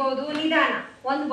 ಕಲಿಬಹುದು ನಿಧಾನ. ಒಂದು